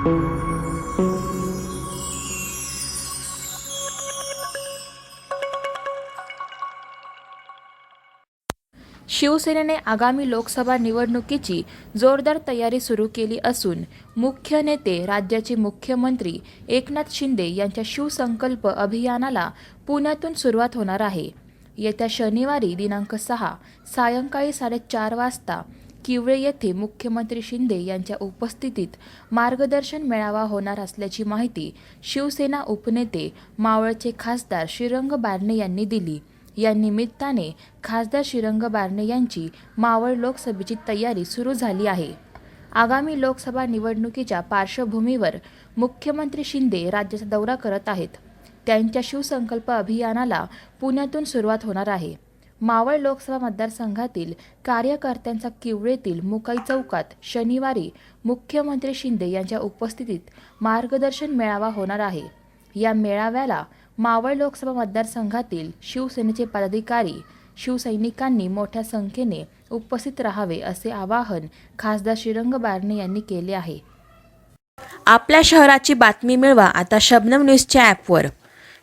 शिवसेनेने आगामी लोकसभा निवडणुकीची जोरदार तयारी सुरू केली असून मुख्य नेते राज्याचे मुख्यमंत्री एकनाथ शिंदे यांच्या शिवसंकल्प अभियानाला पुण्यातून सुरुवात होणार आहे. येत्या शनिवारी दिनांक सहा सायंकाळी साडेचार वाजता किवळे येथे मुख्यमंत्री शिंदे यांच्या उपस्थितीत मार्गदर्शन मेळावा होणार असल्याची माहिती शिवसेना उपनेते मावळचे खासदार श्रीरंग बारणे यांनी दिली. या निमित्ताने खासदार श्रीरंग बारणे यांची मावळ लोकसभेची तयारी सुरू झाली आहे. आगामी लोकसभा निवडणुकीच्या पार्श्वभूमीवर मुख्यमंत्री शिंदे राज्याचा दौरा करत आहेत. त्यांच्या शिवसंकल्प अभियानाला पुण्यातून सुरुवात होणार आहे. मावळ लोकसभा मतदारसंघातील कार्यकर्त्यांचा किवळेतील मुकाई चौकात शनिवारी मुख्यमंत्री शिंदे यांच्या उपस्थितीत मार्गदर्शन मेळावा होणार आहे. या मेळाव्याला मावळ लोकसभा मतदारसंघातील शिवसेनेचे पदाधिकारी शिवसैनिकांनी मोठ्या संख्येने उपस्थित राहावे असे आवाहन खासदार श्रीरंग बारणे यांनी केले आहे. आपल्या शहराची बातमी मिळवा आता शबनम न्यूजच्या ॲपवर